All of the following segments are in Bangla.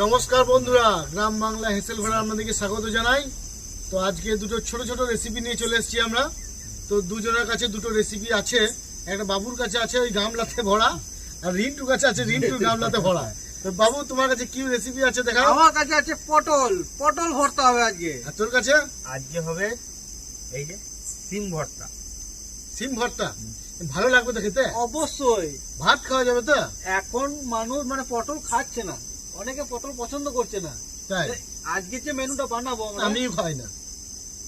নমস্কার বন্ধুরা গ্রাম বাংলা হেসেল ঘোড়া আপনাদেরকে স্বাগত জানাই। তো আজকে দুটো ছোট ছোট রেসিপি নিয়ে চলে এসেছি আমরা। তো দুজনের কাছে দুটো রেসিপি আছে। একটা বাবুর কাছে আছে ওই গামলাতে ভরা আর রিন্টুর কাছে আছে রিন্টুর গামলাতে ভরা। তো বাবু তোমার কাছে কি রেসিপি আছে দেখাও। আমার কাছে আছে পটল। পটল ভর্তা হবে আজকে। আর তোর কাছে? আজকে হবে এই যে সিম ভর্তা। সিম ভর্তা? ভালো লাগবে তো খেতে? অবশ্যই। ভাত খাওয়া যাবে তো? এখন মানুষ মানে পটল খাচ্ছে না। অনেকে পটল পছন্দ করছে না। তাই? আজকে যে মেনুটা বানাবো আমিও খাই না।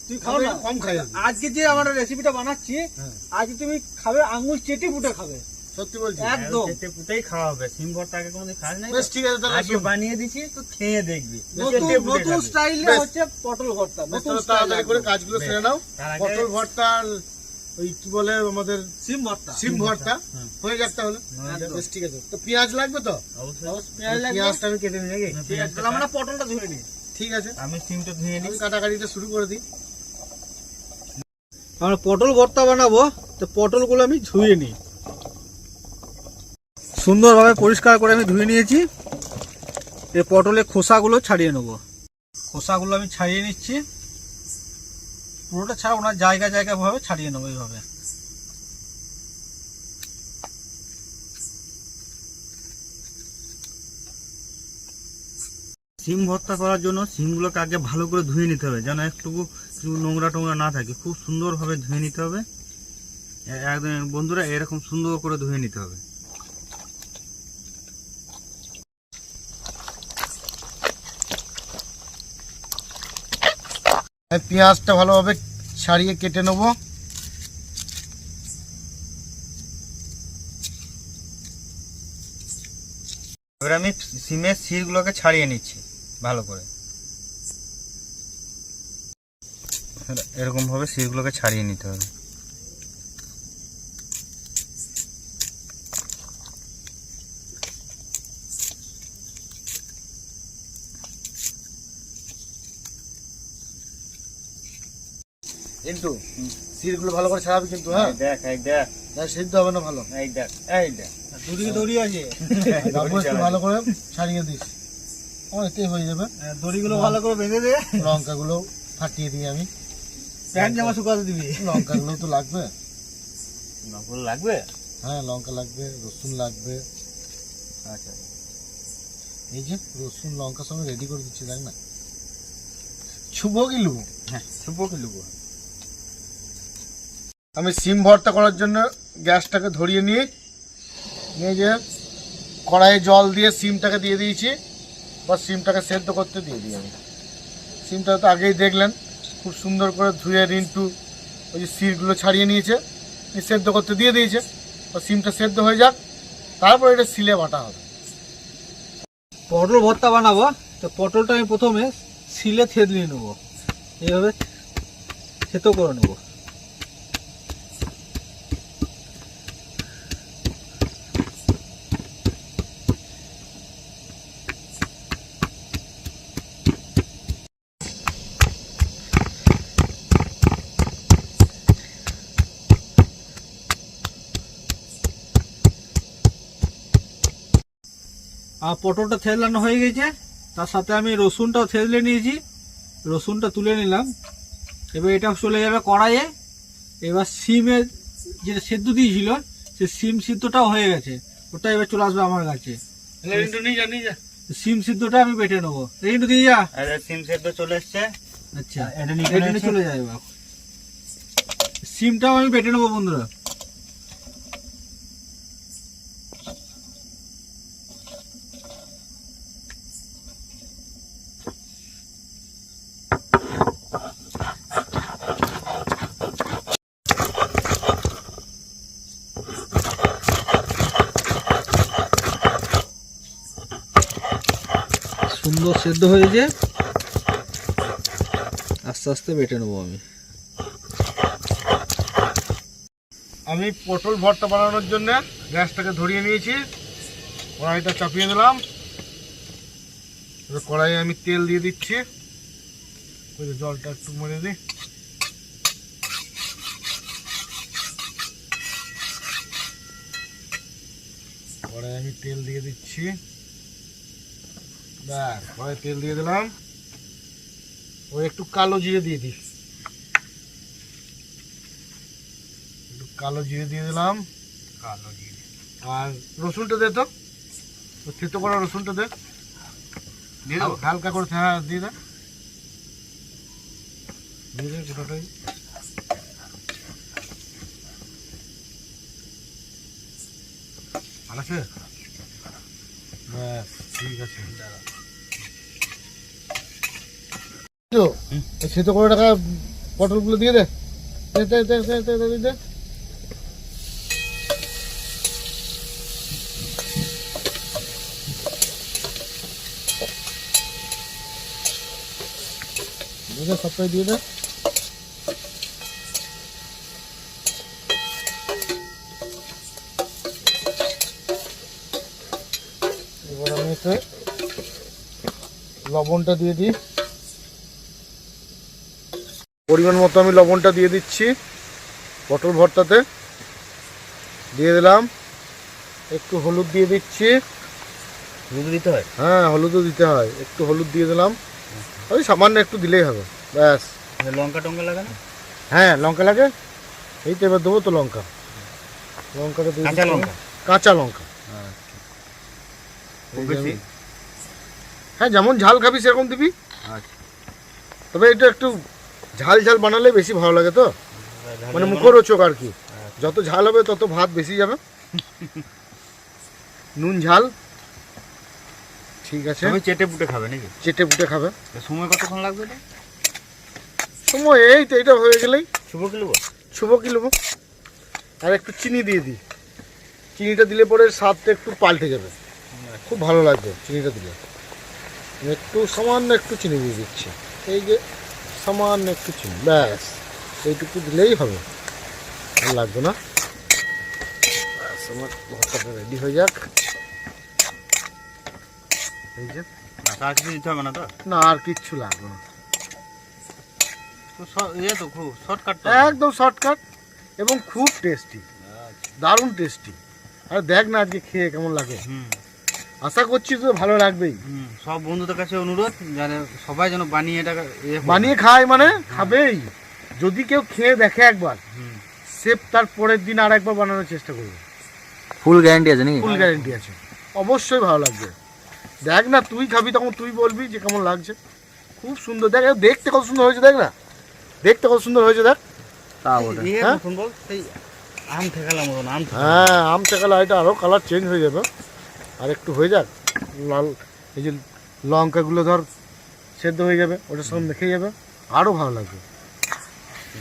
তুই খাও না। কম খাই আজকে যে আমরা রেসিপিটা বানাচ্ছি হ্যাঁ। আজকে তুমি খাবে আঙুল চেটে ফুটে খাবে। সত্যি বলছি। একদম। চেটে পুটেই খাওয়া হবে। সিম ভর্তা আগে কোনোদিন খাস নাই বেশ ঠিক আছে তাহলে আজকে বানিয়ে দিছি তো খেয়ে দেখবি। নতুন নতুন স্টাইলে হচ্ছে পটল ভর্তা। নতুন তাড়াতাড়ি করে কাজগুলো সেরে নাও। পটল ভর্তা ওই কি বলে আমাদের সিম ভর্তা। সিম ভর্তা। হয়ে। যাক তাহলে। বেশ ঠিক আছে। তো পেঁয়াজ লাগবে তো? পেঁয়াজ লাগবে? পেঁয়াজটা আমি কেটে নিই নাকি? ঠিক আছে তাহলে আমরা পটলটা ধরে নিই। ঠিক আছে। আমি সিমটা ধুয়ে নিই। কাটাকাটিটা শুরু করে দিই। আমরা পটল ভর্তা বানাবো। তো পটলগুলো আমি ধুয়ে নিই। সুন্দরভাবে পরিষ্কার করে আমি ধুয়ে নিয়েছি। এই পটলের খোসাগুলো ছাড়িয়ে নেব। খোসাগুলো আমি ছাড়িয়ে নিচ্ছি। পুরোটা ছাড়া ওনার জায়গা জায়গা ভাবে ছাড়িয়ে নেব এইভাবে। সিম ভর্তা করার জন্য সিমগুলোকে আগে ভালো করে ধুয়ে নিতে হবে, যেন একটুকু নোংরা টোংরা না থাকে। খুব সুন্দরভাবে ধুয়ে নিতে হবে। একদম বন্ধুরা, এরকম সুন্দর করে ধুয়ে নিতে হবে। পেঁয়াজটা ভালোভাবে ছাড়িয়ে কেটে নেব। এবার আমি সিমের শিরগুলোকে ছাড়িয়ে নিচ্ছি, ভালো করে। এরকমভাবে শিরগুলোকে ছাড়িয়ে নিতে হবে। কিন্তু সিরগুলো ভালো করে ছাড়াবি কিন্তু হ্যাঁ? দেখ এই দেখ। না সিদ্ধ হবে না ভালো। এই দেখ এই দেখ। দড়ি দড়ি আছে। ভালো করে ছাড়িয়ে দিস। অনেকটাই হয়ে যাবে। দড়িগুলো ভালো করে বেঁধে দে। লঙ্কাগুলো ফাটিয়ে দিই আমি। প্যান্ট জামা শুকাতে দিবি। লঙ্কাগুলো তো লাগবে। নকল লাগবে? হ্যাঁ লঙ্কা লাগবে রসুন লাগবে। আচ্ছা। এই যে রসুন লঙ্কা সঙ্গে রেডি করে দিচ্ছি দেখ না শুভ কি লুবো? হ্যাঁ শুভো কি লুবো? আমি সিম ভর্তা করার জন্য গ্যাসটাকে ধরিয়ে নিয়ে নিয়ে যে কড়াইয়ে জল দিয়ে সিমটাকে দিয়ে দিয়েছি বা সিমটাকে সেদ্ধ করতে দিয়ে দিই আমি। সিমটা তো আগেই দেখলেন, খুব সুন্দর করে ধুয়ে রিন্টু ওই যে সিরগুলো ছাড়িয়ে নিয়েছে সেদ্ধ করতে দিয়ে দিয়েছে। তো সিমটা সেদ্ধ হয়ে যাক, তারপর এটা সিলে বাটা হবে। পটল ভর্তা বানাবো, তো পটলটা আমি প্রথমে শিলে থেতলিয়ে নেব। এইভাবে থেতো করে নেব। আর পটলটা থেতলানো হয়ে গেছে। তার সাথে আমি রসুনটাও থেতলে নিয়েছি। রসুনটা তুলে নিলাম। এবার এটা চলে যাবে কড়াইয়ে। এবার সিমের যেটা সেদ্ধ দিয়েছিল সে সিম সিদ্ধটাও হয়ে গেছে। ওটা এবার চলে আসবে আমার কাছে। রিন্টু নিয়ে যা নিয়ে যা। সিম সিদ্ধটা আমি বেটে নেব। এইটু দিয়ে যা। সিম সেদ্ধ চলে এসছে। আচ্ছা। এটা নিয়ে চলে এবার সিমটাও আমি বেটে নেব বন্ধুরা। সেদ্ধ হয়েছে আস্তে আস্তে বেটে নেব আমি। আমি পটল ভর্তা বানানোর জন্য গ্যাসটাকে ধরিয়ে নিয়েছি। কড়াইটা চাপিয়ে দিলাম। এবার কড়াইয়ে আমি তেল দিয়ে দিচ্ছি। যে জলটা একটু মরে দিই। কড়াই আমি তেল দিয়ে দিচ্ছি। ব্যাস কড়াই তেল দিয়ে দিলাম। ও একটু কালো জিরে দিয়ে দিই একটু কালো জিরে দিয়ে দিলাম। কালো জিরে। আর রসুনটা দে তো। থেতো করা রসুনটা দে। হালকা। করে হ্যাঁ দিয়ে দে। দিয়ে দে গোটাটাই। ভালো আছে? ব্যাস ঠিক আছে। তো সেতো করে টাকা পটলগুলো দিয়ে দে। সবটাই দিয়ে দে। এবার আমি লবণটা দিয়ে দিই। পরিমাণ মতো আমি লবণটা দিয়ে দিচ্ছি পটল ভর্তাতে। দিয়ে দিলাম। একটু হলুদ দিয়ে দিচ্ছি। হলুদ দিতে হয়? হ্যাঁ হলুদও দিতে হয়। একটু হলুদ দিয়ে দিলাম। ওই সামান্য একটু দিলেই হবে। ব্যাস। লঙ্কা টঙ্কা লাগে না? হ্যাঁ লঙ্কা লাগে। এই তো এবার দেবো তো লঙ্কা। লঙ্কাটা দিয়ে কাঁচা। লঙ্কা? কাঁচা লঙ্কা। বেশি? হ্যাঁ যেমন ঝাল খাবি সেরকম দিবি। আচ্ছা। তবে এটা একটু ঝাল ঝাল বানালে বেশি ভালো লাগে তো? মানে মুখরোচক আর কি। যত ঝাল হবে তত ভাত বেশি যাবে। নুন ঝাল। ঠিক আছে। তুমি চেটে পুটে খাবে নাকি? চেটে পুটে খাবে। সময় কতক্ষণ লাগবে সময় এই তো এটা হয়ে গেলেই। শুভ কিলো শুভ কি নেব আর একটু চিনি দিয়ে দিই। চিনিটা দিলে পরে স্বাদটা একটু পাল্টে যাবে। খুব ভালো লাগবে চিনিটা দিলে। একটু সামান্য একটু চিনি দিয়ে দিচ্ছি। এই যে সামান্য একটু চিনি ব্যাস। এইটুকু দিলেই হবে। আর লাগবে না। ব্যাস আমার ভর্তাটা রেডি হয়ে যাক। এই যে। কিছু দিতে হবে না তো? না আর কিচ্ছু লাগবে না। তো ইয়ে তো খুব শর্টকাট একদম শর্টকাট এবং খুব টেস্টি দারুণ টেস্টি আর দেখ না আজকে খেয়ে কেমন লাগে। হুম। আশা করছি তো ভালো লাগবেই। হুম সব বন্ধুদের কাছে অনুরোধ যারা সবাই যেন বানিয়ে এটা বানিয়ে খায় মানে খাবেই। যদি কেউ খেয়ে দেখে একবার হুম। সে তার পরের দিন আর একবার বানানোর চেষ্টা করবে। ফুল গ্যারান্টি আছে নাকি? ফুল গ্যারেন্টি আছে। অবশ্যই ভালো লাগবে। দেখ না তুই খাবি তখন তুই বলবি যে কেমন লাগছে। খুব সুন্দর দেখ দেখতে কত সুন্দর হয়েছে দেখ না। দেখতে কত সুন্দর হয়েছে দেখ। তা হ্যাঁ? বল সেই আম ঠেকালাম আম ঠেকালাম। হ্যাঁ আম চেকালা এটা আরও কালার চেঞ্জ হয়ে যাবে। আর একটু হয়ে যাক লাল এই যে লঙ্কাগুলো ধর সেদ্ধ হয়ে যাবে ওটার সঙ্গে মেখে যাবে আরও ভালো লাগবে।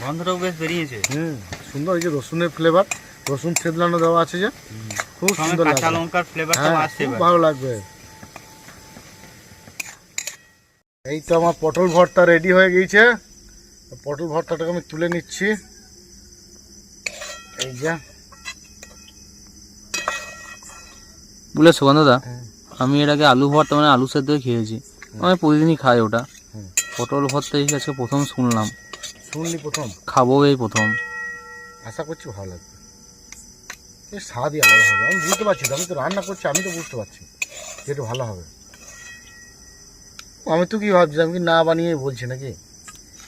গন্ধটাও বেশ বেরিয়েছে। হুম সুন্দর এই যে রসুনের ফ্লেভার রসুন থেদলানো দেওয়া আছে যে খুব সুন্দর কাঁচা লাগবে। লঙ্কার ফ্লেভারটা হ্যাঁ আসছে খুব ভালো লাগবে। এই তো আমার পটল ভর্তা রেডি হয়ে গিয়েছে। পটল ভর্তাটাকে আমি তুলে নিচ্ছি। এই যে বুঝলে সুগন্ধদা হুম। আমি এর আগে আলু ভর্তা মানে আলু সেদ্ধ খেয়েছি। আমি প্রতিদিনই খাই ওটা। পটল ভর্তা এই আজকে প্রথম শুনলাম। শুনলি প্রথম? খাব এই প্রথম। আশা করছি ভালো লাগবে। এর স্বাদই আলাদা হবে। আমি বুঝতে পারছি আমি তো রান্না করছি আমি তো বুঝতে পারছি যে এটা ভালো হবে। আমি তো কি ভাবছি আমি কি না বানিয়ে বলছি নাকি?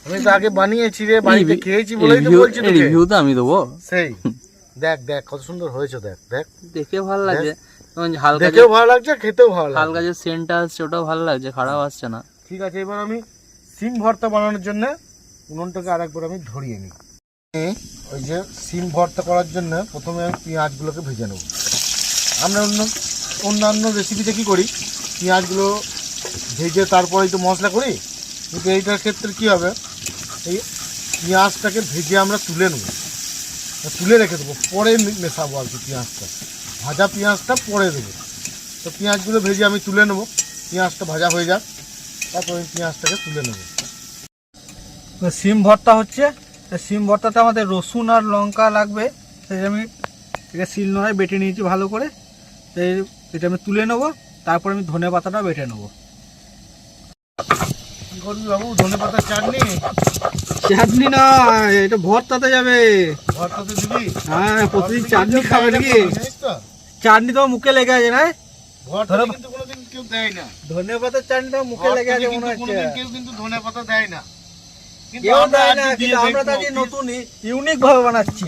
আমি তো আগে বানিয়েছি রে বাড়িতে খেয়েছি বলেই তো বলছি রিভিউ তো আমি দেবো। সেই। দেখ দেখ কত সুন্দর হয়েছে দেখ দেখ। দেখে ভালো লাগছে। হালকা দেখেও ভালো লাগছে খেতেও ভালো হালকা লাগছে। যে সেন্টটা আসছে ওটাও ভালো লাগছে খারাপ আসছে না। ঠিক আছে এবার আমি সিম ভর্তা বানানোর জন্য উনুনটাকে আরেকবার আমি ধরিয়ে নিই। ওই যে সিম ভর্তা করার জন্য প্রথমে আমি পেঁয়াজগুলোকে ভেজে নেব। আমরা অন্য অন্যান্য রেসিপিতে কী করি? পেঁয়াজগুলো ভেজে তারপরেই তো মশলা করি কিন্তু এইটার ক্ষেত্রে কী হবে? এই পেঁয়াজটাকে ভেজে আমরা তুলে নেব। তুলে রেখে দেবো পরে মেশাবো আর কি পেঁয়াজটা। ভাজা পেঁয়াজটা পরে দেবো। তো পেঁয়াজগুলো ভেজে আমি তুলে নেব পেঁয়াজটা ভাজা হয়ে যাক তারপর আমি পেঁয়াজটাকে তুলে নেব। সিম ভর্তা হচ্ছে সিম ভর্তাতে আমাদের রসুন আর লঙ্কা লাগবে সেই আমি এটা শিল নোড়ায় বেটে নিয়েছি ভালো করে এটা আমি তুলে নেব তারপর আমি ধনে পাতাটা বেটে নেব। কি করবি বাবু ধনে পাতার চাটনি? চাটনি না এটা ভর্তাতে যাবে। হ্যাঁ প্রতিদিন চাটনি খাবে নাকি? চাটনি তো মুখে লেগে আছে না? ধনে পাতার মুখে লেগে আছে মনে হচ্ছে। কেউ কিন্তু ধনে পাতা দেয় না। কেউ দেয় না কিন্তু আমরা তো নতুন ইউনিক ভাবে বানাচ্ছি।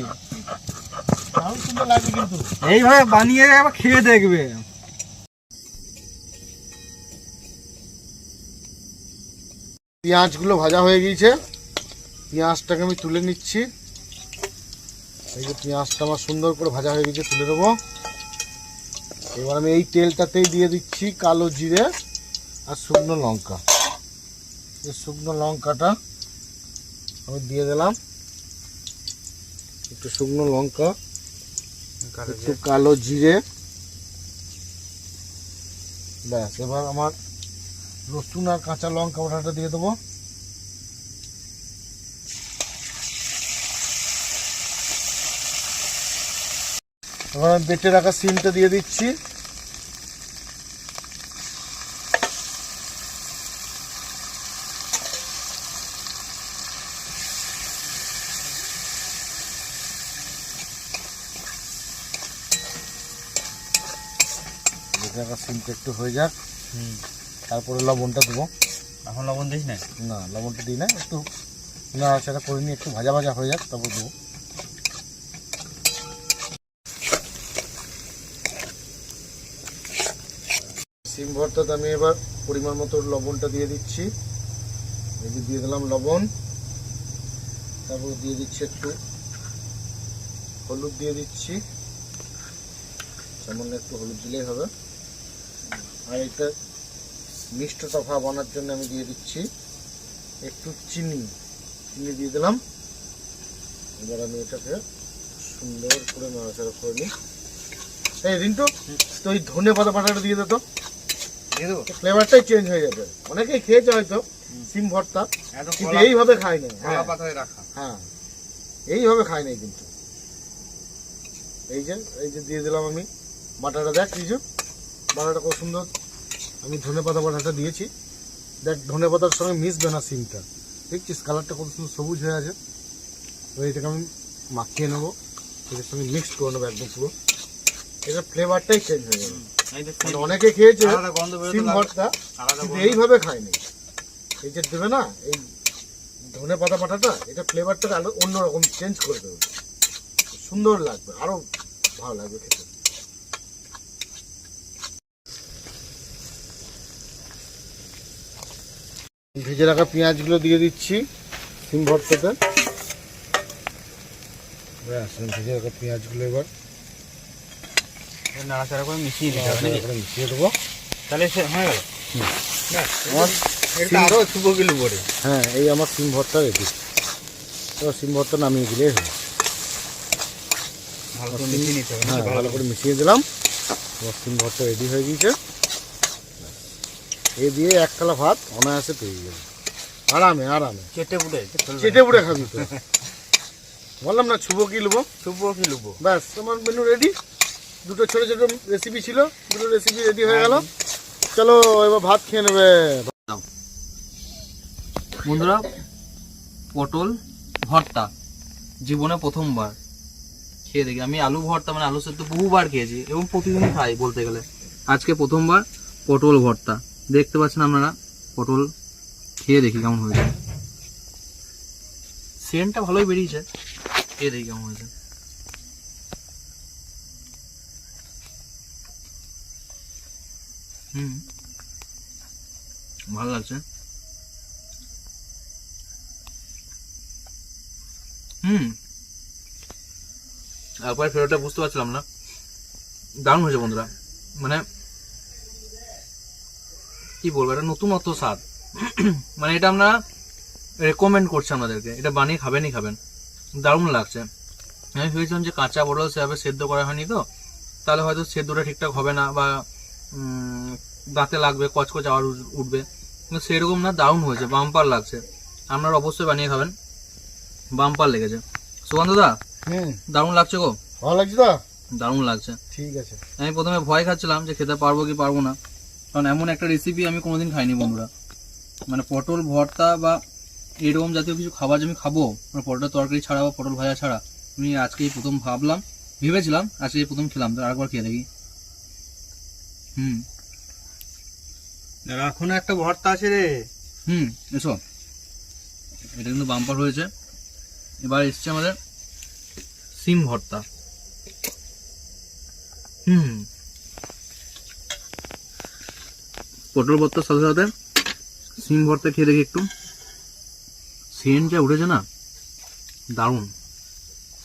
এইভাবে বানিয়ে একবার খেয়ে দেখবে। পেঁয়াজগুলো ভাজা হয়ে গিয়েছে। পেঁয়াজটাকে আমি তুলে নিচ্ছি। এই যে পেঁয়াজটা আমার সুন্দর করে ভাজা হয়ে গেছে তুলে দেবো এবার আমি এই তেলটাতেই দিয়ে দিচ্ছি কালো জিরে আর শুকনো লঙ্কা। এই শুকনো লঙ্কাটা আমি দিয়ে দিলাম। একটু শুকনো লঙ্কা একটু কালো জিরে। ব্যাস এবার আমার রসুন আর কাঁচা লঙ্কা ওটাটা দিয়ে দেবো। এবার আমি বেটে রাখা সিমটা দিয়ে দিচ্ছি। সিমটা একটু হয়ে যাক। তারপরে লবণটা দেবো। এখন লবণ দিস না? না লবণটা দিই না একটু নাড়াচাড়া করে নিয়ে একটু ভাজা ভাজা হয়ে যাক তারপর দেবো। সিম ভর্তাতে আমি এবার পরিমাণ মতো লবণটা দিয়ে দিচ্ছি। এই যে দিয়ে দিলাম লবণ। তারপর দিয়ে দিচ্ছি একটু হলুদ দিয়ে দিচ্ছি। সামান্য একটু হলুদ দিলেই হবে। আর এটা মিষ্ট টফা বানার জন্য আমি দিয়ে দিচ্ছি একটু চিনি। চিনি দিয়ে দিলাম। এবার আমি এটাকে সুন্দর করে নাড়াচাড়া করে নিই। এই রিন্টু তো ওই ধনে পাতা বাটাটা দিয়ে দে তো। দিয়ে দেবো ফ্লেভারটাই চেঞ্জ হয়ে যাবে। অনেকেই খেয়েছে হয়তো সিম ভর্তা কিন্তু এইভাবে খায় না হ্যাঁ। হ্যাঁ এইভাবে খায় নাই কিন্তু। এই যে এই যে দিয়ে দিলাম আমি বাটাটা। দেখ কিছু বাটাটা খুব সুন্দর। আমি ধনে পাতা বাটাটা দিয়েছি। দেখ ধনে পাতার সঙ্গে মিশবে না সিমটা। দেখছিস কালারটা কত সুন্দর সবুজ হয়ে আছে। তো এটাকে আমি মাখিয়ে নেব। এটার সঙ্গে মিক্স করে নেব একদম পুরো। এটা ফ্লেভারটাই চেঞ্জ হয়ে যাবে। অনেকে খেয়েছে সিম ভর্তা আলাদা কিন্তু গন্ধ। এইভাবে খায়নি। এই যে দেবে না এই ধনে পাতা এটা ফ্লেভারটাকে আরও অন্যরকম চেঞ্জ করে দেবে। সুন্দর লাগবে আরও ভালো লাগবে খেতে। ভেজে রাখা পেঁয়াজগুলো দিয়ে দিচ্ছি সিম ভর্তাতে। ব্যাস, ভেজে রাখা পেঁয়াজগুলো এবার নাড়াচাড়া করে মিশিয়ে দিতে হবে নাকি? মিশিয়ে দেবো। তাহলে সে হয়ে গেল। এটা কিলো পরে হ্যাঁ এই আমার সিম ভর্তা রেডি। এবার সিম ভর্তা নামিয়ে দিলেই হবে। ভালো করে মিশিয়ে নিতে হবে হ্যাঁ ভালো করে। মিশিয়ে দিলাম। আমার সিম ভর্তা রেডি হয়ে গিয়েছে। এই দিয়ে এক থালা ভাত অনায়াসে পেয়ে যাবে আরামে আরামে। চেটে ফুটে চেটে পুড়ে খাবি তো। বললাম না ছুবো কি লুবো? শুকো কি লুবো? ব্যাস তোমার মেনু রেডি দুটো ছোট ছোট রেসিপি ছিল, দুটো রেসিপি রেডি হয়ে গেল। চলো, এবার ভাত খেয়ে নেবে। বন্ধুরা, পটল ভর্তা, জীবনে প্রথমবার। খেয়ে দেখি। আমি আলু ভর্তা মানে আলু সেদ্ধ বহুবার খেয়েছি এবং প্রতিদিনই খাই বলতে গেলে। আজকে প্রথমবার পটল ভর্তা। দেখতে পাচ্ছেন আপনারা, পটল খেয়ে দেখি কেমন হয়েছে। সেন্টটা ভালোই বেরিয়েছে। খেয়ে দেখি কেমন হয়েছে। হুম। ভালো লাগছে হুম। একবার ফেরোটা বুঝতে পারছিলাম না। দারুণ হয়েছে বন্ধুরা। মানে কি বলব, এটা নতুনত্ব স্বাদ। মানে এটা আমরা রেকমেন্ড করছি আমাদেরকে এটা বানিয়ে খাবেনই খাবেন। দারুণ লাগছে। আমি ভেবেছিলাম যে কাঁচা পটল সেভাবে সেদ্ধ করা হয়নি তো। তাহলে হয়তো সেদ্ধটা ঠিকঠাক হবে না বা দাঁতে লাগবে কচকচ আবার উঠ- উঠবে। কিন্তু সেরকম না দারুণ হয়েছে বাম্পার লাগছে। আপনারা অবশ্যই বানিয়ে খাবেন। বাম্পার লেগেছে। সুগন্ধ দা দারুণ লাগছে গো। ভালো লাগছে তো? দারুণ লাগছে। ঠিক আছে। আমি প্রথমে ভয় খাচ্ছিলাম যে খেতে পারব কি পারব না। কারণ এমন একটা রেসিপি আমি কোনোদিন খাইনি বন্ধুরা। মানে পটল ভর্তা বা এরকম জাতীয় কিছু খাবার যে আমি খাব মানে পটলের তরকারি ছাড়া বা পটল ভাজা ছাড়া আমি আজকেই প্রথম ভাবলাম ভেবেছিলাম আজকে প্রথম খেলাম তো আরেকবার খেয়ে দেখি। হুম। এখন একটা ভর্তা আছে রে। হুম এসো। এটা কিন্তু বাম্পার হয়েছে। এবার এসছে আমাদের সিম ভর্তা। হুম। পটল ভর্তার সাথে সাথে সিম ভর্তা খেয়ে দেখি একটু। সেন্ট যা উঠেছে না? দারুণ।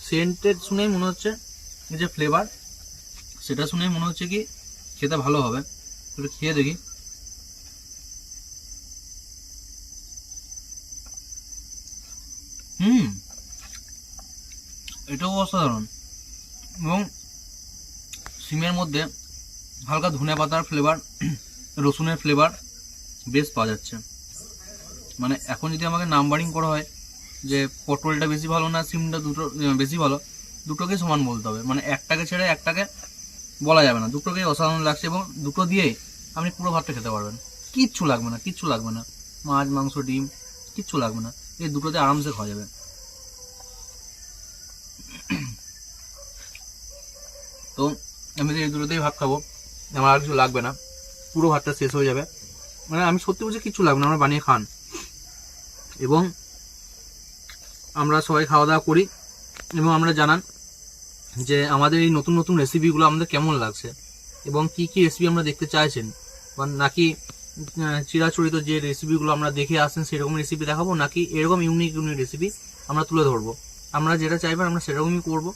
সেন্টের শুনেই মনে হচ্ছে এই যে ফ্লেভার সেটা শুনেই মনে হচ্ছে কি খেতে ভালো হবে। একটু খেয়ে দেখি। হুম, এটাও অসাধারণ। এবং সিমের মধ্যে হালকা ধনে পাতার ফ্লেভার রসুনের ফ্লেভার বেশ পাওয়া যাচ্ছে। মানে এখন যদি আমাকে নাম্বারিং করা হয় যে পটলটা বেশি ভালো না, সিমটা দুটো, বেশি ভালো, দুটোকে সমান বলতে হবে। মানে একটাকে ছেড়ে একটাকে বলা যাবে না। দুটোকেই অসাধারণ লাগছে এবং দুটো দিয়েই আপনি পুরো ভাতটা খেতে পারবেন। কিচ্ছু লাগবে না, কিচ্ছু লাগবে না। মাছ, মাংস, ডিম, কিচ্ছু লাগবে না। এই দুটোতে আরামসে খাওয়া যাবে। তো আমি এই দুটোতেই ভাত খাব। আমার আর কিছু লাগবে না। পুরো ভাতটা শেষ হয়ে যাবে। মানে আমি সত্যি বলছি কিচ্ছু লাগবে না, আমরা বানিয়ে খান। এবং আমরা সবাই খাওয়া দাওয়া করি। এবং আমরা জানান যে আমাদের এই নতুন নতুন রেসিপিগুলো আমাদের কেমন লাগছে? এবং কি কি রেসিপি আমরা দেখতে চাইছেন? বা নাকি চিরাচরিত যে রেসিপিগুলো আমরা দেখে আসেন সেরকম রেসিপি দেখাবো? নাকি এরকম ইউনিক ইউনিক রেসিপি আমরা তুলে ধরবো? আমরা যেটা চাইবেন আমরা সেরকমই করব।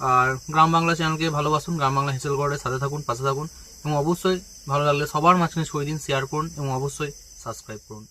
আর গ্রাম বাংলা চ্যানেলকে ভালোবাসুন, গ্রাম বাংলা হেসেল গড়ের সাথে থাকুন, পাশে থাকুন। এবং অবশ্যই ভালো লাগলে সবার মাঝখানে ছড়িয়ে দিন শেয়ার করুন এবং অবশ্যই সাবস্ক্রাইব করুন।